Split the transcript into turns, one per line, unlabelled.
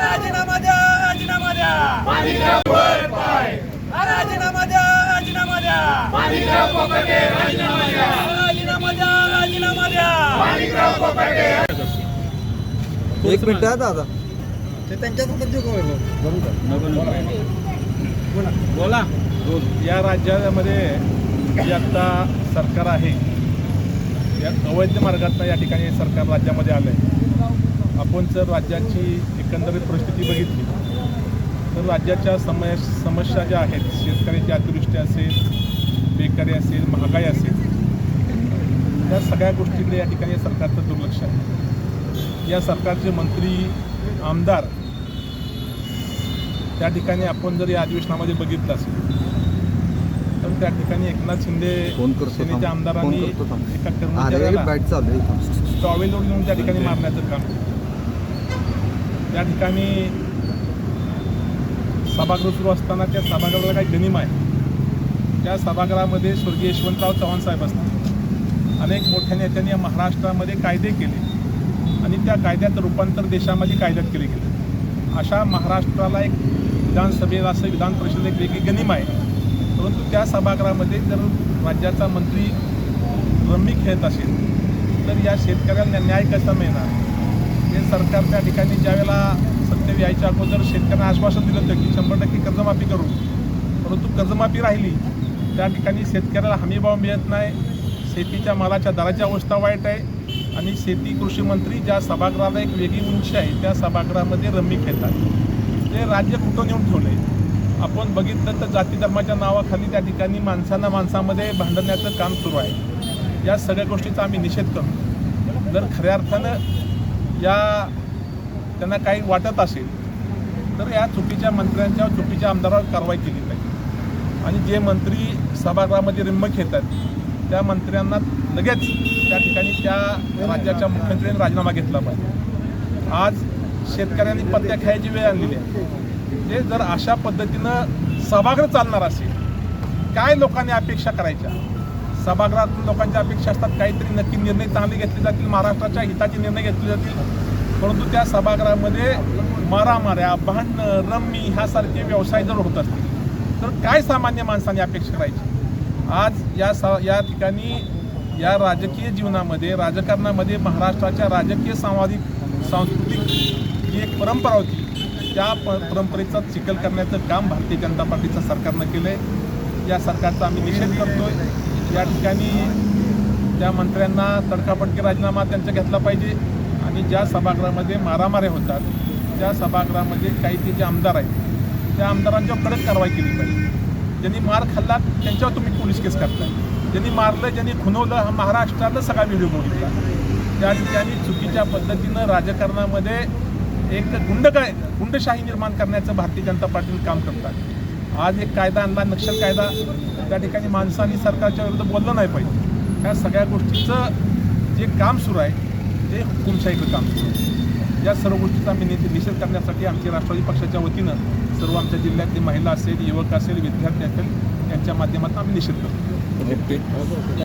राजीनामा द्या राजीनामा द्या राजीनामा द्या राजीनामा द्या राजीनामा द्या राजीनामा द्या
एक मिनिट आहे दादा
बोला. या राज्यामध्ये जे आता सरकार आहे या अवैध मार्गातनं या ठिकाणी सरकार राज्यामध्ये आलं आहे आपण जर राज्याची एकंदरीत परिस्थिती बघितली तर राज्याच्या समय समस्या ज्या आहेत शेतकऱ्याची अतिवृष्टी असेल बेकारी असेल महागाई असेल या सगळ्या गोष्टींकडे या ठिकाणी सरकारचं दुर्लक्ष आहे या सरकारचे मंत्री आमदार त्या ठिकाणी आपण जर या अधिवेशनामध्ये बघितलं असेल तर त्या ठिकाणी एकनाथ शिंदे सेनेच्या. आमदारांनी. एका कर्मचाऱ्याला. टॉवेलवर घेऊन त्या ठिकाणी मारण्याचं काम केलं त्या ठिकाणी सभागृह सुरू असताना त्या सभागृहाला काही गनिम आहे. त्या सभागृहामध्ये स्वर्गीय यशवंतराव चव्हाण साहेब असतात. अनेक मोठ्या नेत्यांनी महाराष्ट्रामध्ये कायदे केले आणि त्या कायद्याचं रूपांतर देशामध्ये कायद्यात केले गेले. अशा महाराष्ट्राला एक विधानसभेला असं विधान परिषद एक वेगळी गनिम आहे. परंतु त्या सभागृहामध्ये जर राज्याचा मंत्री रम्मी खेळत असेल तर या शेतकऱ्यांना न्याय कसा मिळणार? हे सरकार त्या ठिकाणी ज्यावेळेला सत्य यायच्या अगोदर शेतकऱ्यांना आश्वासन दिलं होतं की शंभर टक्के कर्जमाफी करू. परंतु कर्जमाफी राहिली त्या ठिकाणी शेतकऱ्याला हमीभाव मिळत नाही शेतीच्या मालाच्या दराची अवस्था वाईट आहे आणि शेती कृषी मंत्री ज्या सभागृहाला एक वेगळी उंची आहे त्या सभागृहामध्ये रम्मी खेळतात. ते राज्य कुठं नेऊन ठेवले आपण बघितलं तर जाती धर्माच्या नावाखाली त्या ठिकाणी माणसांना माणसामध्ये भांडण्याचं काम सुरू आहे. या सगळ्या गोष्टीचा आम्ही निषेध करतो. जर खऱ्या अर्थानं या त्यांना काही वाटत असेल तर या चुकीच्या मंत्र्यांच्या चुकीच्या आमदारावर कारवाई केली पाहिजे. आणि जे मंत्री सभागृहामध्ये रिंब खेळतात त्या मंत्र्यांना लगेच त्या ठिकाणी त्या राज्याच्या मुख्यमंत्र्यांनी राजीनामा घेतला पाहिजे. आज शेतकऱ्यांनी पत्त्या खायची वेळ आणलेली आहे. ते जर अशा पद्धतीनं सभागृह चालणार असेल काय लोकांनी अपेक्षा करायच्या? सभागृहातून लोकांच्या अपेक्षा असतात काहीतरी नक्की निर्णय चांगले घेतले जातील महाराष्ट्राच्या हिताचे निर्णय घेतले जातील. परंतु त्या सभागृहामध्ये मारामाऱ्या भांडणं रम्मी ह्यासारखे व्यवसाय जर होत असतील तर काय सामान्य माणसाने अपेक्षा करायची? आज या सा या ठिकाणी या राजकीय जीवनामध्ये राजकारणामध्ये महाराष्ट्राच्या राजकीय सामाजिक सांस्कृतिक जी एक परंपरा होती त्या प परंपरेचा चिखल करण्याचं काम भारतीय जनता पार्टीचं सरकारनं केलं आहे या सरकारचा आम्ही निषेध करतोय. या ठिकाणी त्या मंत्र्यांना तडकापडकी राजीनामा त्यांचा घेतला पाहिजे आणि ज्या सभागृहामध्ये मारामारे होतात त्या सभागृहामध्ये काही ते जे आमदार आहेत त्या आमदारांच्यावर कडक कारवाई केली पाहिजे. ज्यांनी मार खाल्ला त्यांच्यावर तुम्ही पोलीस केस करताय ज्यांनी मारलं ज्यांनी खुनवलं हा महाराष्ट्रातला सगळा व्हिडिओ बघितला. त्या ठिकाणी चुकीच्या पद्धतीनं राजकारणामध्ये एक गुंड काय गुंडशाही निर्माण करण्याचं भारतीय जनता पार्टीने काम करतात. आज एक कायदा आणला नक्षल कायदा त्या ठिकाणी माणसांनी सरकारच्या विरुद्ध बोललं नाही पाहिजे. ह्या सगळ्या गोष्टीचं जे काम सुरू आहे ते हुकुमशाहीचं काम सुरू आहे. या सर्व गोष्टीचा आम्ही निषेध निषेध करण्यासाठी आमच्या राष्ट्रवादी पक्षाच्या वतीनं सर्व आमच्या जिल्ह्यातली महिला असेल युवक असेल विद्यार्थी असेल यांच्या माध्यमातून आम्ही निषेध करतो.